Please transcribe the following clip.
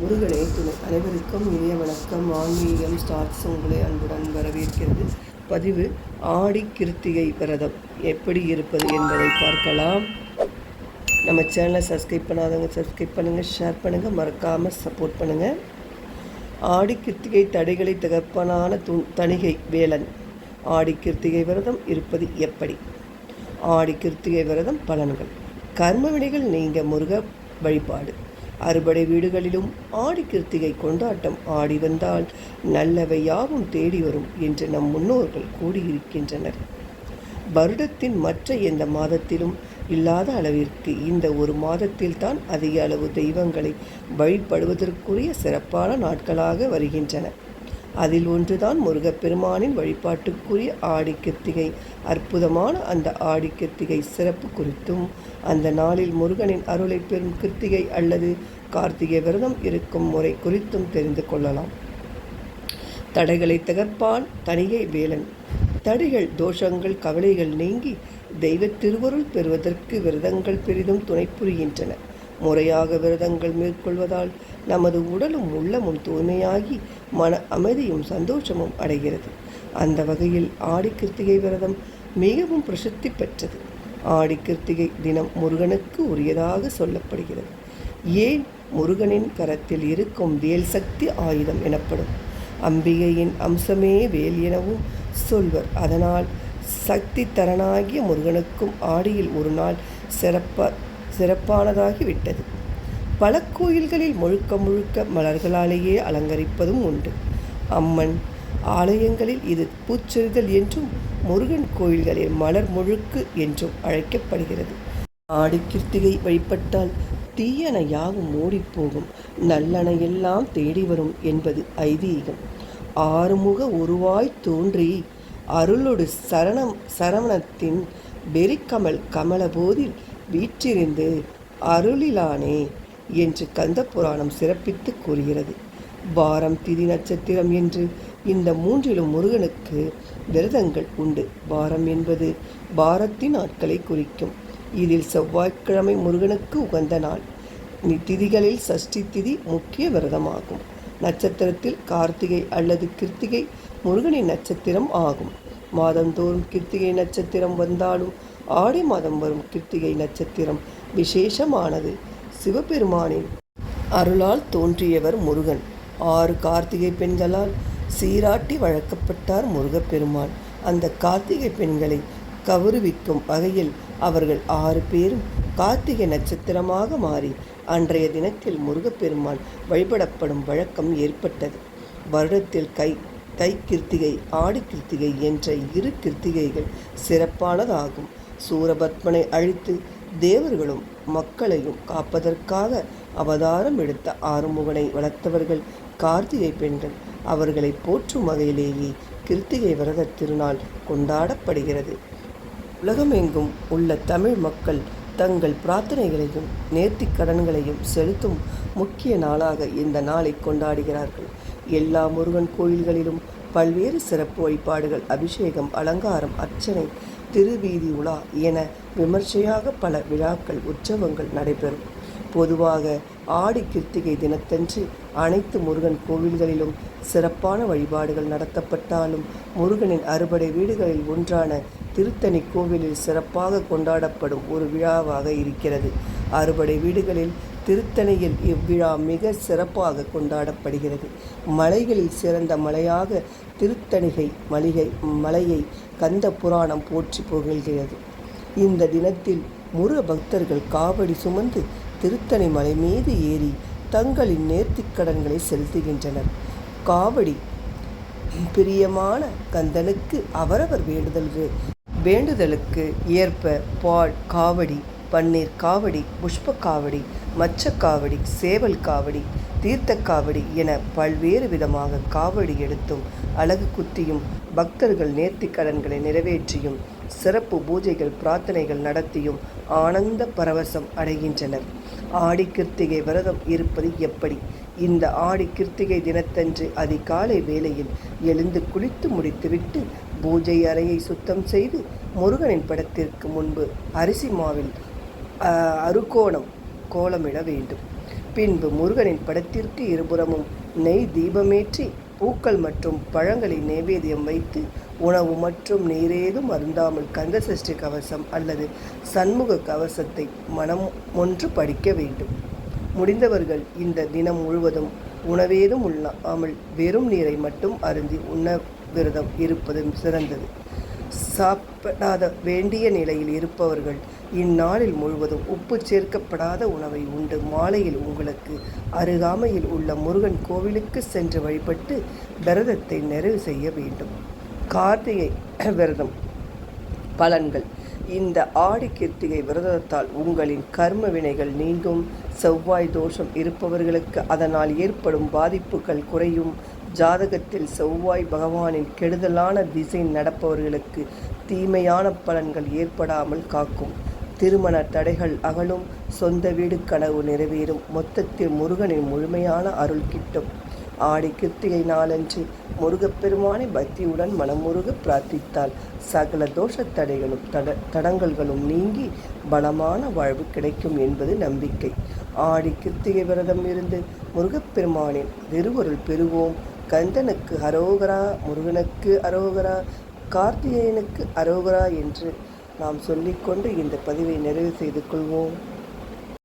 முருகனே துணை அனைவருக்கும் இனிய வணக்கம். ஆன்மீகம் ஸ்டார்ட்ஸ் உங்களை அன்புடன் வரவேற்கிறது. பதிவு ஆடி கிருத்திகை விரதம். எப்படி இருப்பது என்பதை பார்க்கலாம். நம்ம சேனலை சப்ஸ்கிரைப் பண்ணாதவங்க சப்ஸ்கிரைப் பண்ணுங்கள் ஷேர் பண்ணுங்கள் மறக்காமல் சப்போர்ட் பண்ணுங்கள் ஆடி கிருத்திகை தடைகளை தகப்பனான து தணிகை வேலன். ஆடி கிருத்திகை விரதம் இருப்பது எப்படி? ஆடி கிருத்திகை விரதம் பலன்கள். கர்ம வினைகள் நீங்க முருக வழிபாடு. அறுபடை வீடுகளிலும் ஆடி கிருத்திகை கொண்டாட்டம் ஆடி வந்தால் நல்லவை யாவும் தேடி வரும் என்று நம் முன்னோர்கள் கூடியிருக்கின்றனர் வருடத்தின் மற்ற எந்த மாதத்திலும் இல்லாத அளவிற்கு இந்த ஒரு மாதத்தில் தான் அதிக அளவு தெய்வங்களை வழிபடுவதற்குரிய சிறப்பான நாட்களாக வருகின்றன. அதில் ஒன்றுதான் முருகப்பெருமானின் வழிபாட்டுக்குரிய ஆடிக்கத்திகை. அற்புதமான அந்த ஆடிக்கத்திகை சிறப்பு குறித்தும் அந்த நாளில் முருகனின் அருளை பெறும் கிருத்திகை அல்லது கார்த்திகை விரதம் இருக்கும் முறை குறித்தும் தெரிந்து கொள்ளலாம். தடைகளை தகர்ப்பான் தனிகை வேலன். தடைகள் தோஷங்கள் கவலைகள் நீங்கி தெய்வ திருவருள் பெறுவதற்கு விரதங்கள் பெரிதும் துணை புரிகின்றன முறையாக விரதங்கள் மேற்கொள்வதால் நமது உடலும் உள்ளமும் தூய்மையாகி மன அமைதியும் சந்தோஷமும் அடைகிறது. அந்த வகையில் ஆடி கிருத்திகை விரதம் மிகவும் பிரசித்தி பெற்றது. ஆடி கிருத்திகை தினம் முருகனுக்கு உரியதாக சொல்லப்படுகிறது. ஏன் முருகனின் கரத்தில் இருக்கும் வேல் சக்தி ஆயுதம் எனப்படும்? அம்பிகையின் அம்சமே வேல் எனவும் சொல்வர். அதனால் சக்தி தரனாகிய முருகனுக்கும் ஆடியில் ஒரு நாள் சிறப்ப சிறப்பானதாகிவிட்டது. பல கோயில்களில் முழுக்க முழுக்க மலர்களாலேயே அலங்கரிப்பதும் உண்டு. அம்மன் ஆலயங்களில் இது பூச்செறிதல் என்றும் முருகன் கோயில்களில் மலர் முழுக்கு என்றும் அழைக்கப்படுகிறது. ஆடி கிருத்திகை வழிபட்டால் தீயன யாவும் ஓடிப்போகும். நல்லன எல்லாம் தேடி வரும் என்பது ஐதீகம். ஆறுமுக உருவாய் தோன்றி அருளொடு சரணம் சரவணத்தின் வெறிக்கமல் கமலபோதில் வீற்றிருந்து அருளிலானே என்று கந்த புராணம் சிறப்பித்து கூறுகிறது. வாரம் திதி நட்சத்திரம் என்று இந்த மூன்றிலும் முருகனுக்கு விரதங்கள் உண்டு. வாரம் என்பது வாரத்தின் நாட்களை குறிக்கும். இதில் செவ்வாய்க்கிழமை முருகனுக்கு உகந்த நாள். திதிகளில் சஷ்டி திதி முக்கிய விரதமாகும். நட்சத்திரத்தில் கார்த்திகை அல்லது கிருத்திகை முருகனின் நட்சத்திரம் ஆகும். மாதந்தோறும் கிருத்திகை நட்சத்திரம் வந்தாலும் ஆடி மாதம் வரும் கிருத்திகை நட்சத்திரம் விசேஷமானது. சிவபெருமானின் அருளால் தோன்றியவர் முருகன். ஆறு கார்த்திகை பெண்களால் சீராட்டி வழக்கப்பட்டார் முருகப்பெருமான். அந்த கார்த்திகை பெண்களை கௌரவிக்கும் வகையில் அவர்கள் ஆறு பேரும் கார்த்திகை நட்சத்திரமாக மாறி அன்றைய தினத்தில் முருகப்பெருமான் வழிபடப்படும் வழக்கம் ஏற்பட்டது. வருடத்தில் கை தை கிருத்திகை ஆடி கிருத்திகை என்ற இரு கிருத்திகைகள் சிறப்பானதாகும். சூரபத்மனை அழித்து தேவர்களும் மக்களையும் காப்பதற்காக அவதாரம் எடுத்த ஆறுமுகனை வளர்த்தவர்கள் கார்த்திகை பெண்கள். அவர்களை போற்றும் வகையிலேயே கிருத்திகை விரத திருநாள் கொண்டாடப்படுகிறது. உலகமெங்கும் உள்ள தமிழ் மக்கள் தங்கள் பிரார்த்தனைகளையும் நேர்த்திக் கடன்களையும் செலுத்தும் முக்கிய நாளாக இந்த நாளை கொண்டாடுகிறார்கள். எல்லா முருகன் கோயில்களிலும் பல்வேறு சிறப்பு வழிபாடுகள் அபிஷேகம் அலங்காரம் அர்ச்சனை திருவீதி உலா என விமர்சையாக பல விழாக்கள் உற்சவங்கள் நடைபெறும். பொதுவாக ஆடி கிருத்திகை தினத்தன்று அனைத்து முருகன் கோவில்களிலும் சிறப்பான வழிபாடுகள் நடத்தப்பட்டாலும் முருகனின் அறுபடை வீடுகளில் ஒன்றான திருத்தணி கோவிலில் சிறப்பாக கொண்டாடப்படும் ஒரு விழாவாக இருக்கிறது. அறுபடை வீடுகளில் திருத்தணியில் இவ்விழா மிக சிறப்பாக கொண்டாடப்படுகிறது. மலைகளில் சிறந்த மலையாக திருத்தணிகை மளிகை மலையை கந்த புராணம் போற்றி புகழ்கிறது. இந்த தினத்தில் முருக பக்தர்கள் காவடி சுமந்து திருத்தணி மலை மீது ஏறி தங்களின் நேர்த்திக்கடன்களை செலுத்துகின்றனர். காவடி பிரியமான கந்தனுக்கு அவரவர் வேண்டுதல்கள் வேண்டுதலுக்கு ஏற்ப பால் காவடி பன்னீர் காவடி புஷ்ப காவடி மச்ச காவடி சேவல் காவடி தீர்த்த காவடி என பல்வேறு விதமாக காவடி எடுத்தும் அழகு குத்தியும் பக்தர்கள் நேர்த்திக் கடன்களை நிறைவேற்றியும் சிறப்பு பூஜைகள் பிரார்த்தனைகள் நடத்தியும் ஆனந்த பரவசம் அடைகின்றனர். ஆடி கிருத்திகை விரதம் இருப்பது எப்படி? இந்த ஆடி கிருத்திகை தினத்தன்று அதிகாலை வேளையில் எழுந்து குளித்து முடித்துவிட்டு பூஜை அறையை சுத்தம் செய்து முருகனின் படத்திற்கு முன்பு அரிசி மாவில் அறுகோணம் அருகோணம் கோலமிட வேண்டும். பின்பு முருகனின் படத்திற்கு இருபுறமும் நெய் தீபமேற்றி பூக்கள் மற்றும் பழங்களை நைவேத்தியம் வைத்து உணவு மற்றும் நீரேதும் அருந்தாமல் கந்தசஷ்டி கவசம் அல்லது சண்முக கவசத்தை மனம் ஒன்று படிக்க வேண்டும். முடிந்தவர்கள் இந்த தினம் முழுவதும் உணவேதும் உள்ளாமல் வெறும் நீரை மட்டும் அருந்தி உண்ண விரதம் இருப்பதும் சிறந்தது. சாப்பிடாத வேண்டிய நிலையில் இருப்பவர்கள் இந்நாளில் முழுவதும் உப்பு சேர்க்கப்படாத உணவை உண்டு. மாலையில் உங்களுக்கு அருகாமையில் உள்ள முருகன் கோவிலுக்கு சென்று வழிபட்டு விரதத்தை நிறைவு செய்ய வேண்டும். கார்த்திகை விரதம் பலன்கள். இந்த ஆடி கிருத்திகை விரதத்தால் உங்களின் கர்ம வினைகள் நீங்கும். செவ்வாய் தோஷம் இருப்பவர்களுக்கு அதனால் ஏற்படும் பாதிப்புகள் குறையும். ஜாதகத்தில் செவ்வாய் பகவானின் கெடுதலான திசை நடப்பவர்களுக்கு தீமையான பலன்கள் ஏற்படாமல் காக்கும். திருமண தடைகள் அகலும் சொந்த வீடு கனவு நிறைவேறும் மொத்தத்தில் முருகனின் முழுமையான அருள் கிட்டும். ஆடி கிருத்திகை நாளன்று முருகப்பெருமானை பக்தியுடன் மனமுருக பிரார்த்தித்தால் சகல தோஷத் தடைகளும் தட தடங்கல்களும் நீங்கி பலமான வாழ்வு கிடைக்கும் என்பது நம்பிக்கை. ஆடி கிருத்திகை விரதம் இருந்து முருகப்பெருமானின் திருவருள் பெறுவோம். கந்தனுக்கு அரோகரா முருகனுக்கு அரோகரா கார்த்திகேயனுக்கு அரோகரா என்று நாம் சொல்லிக்கொண்டு இந்த பதிவை நிறைவு செய்து கொள்வோம்.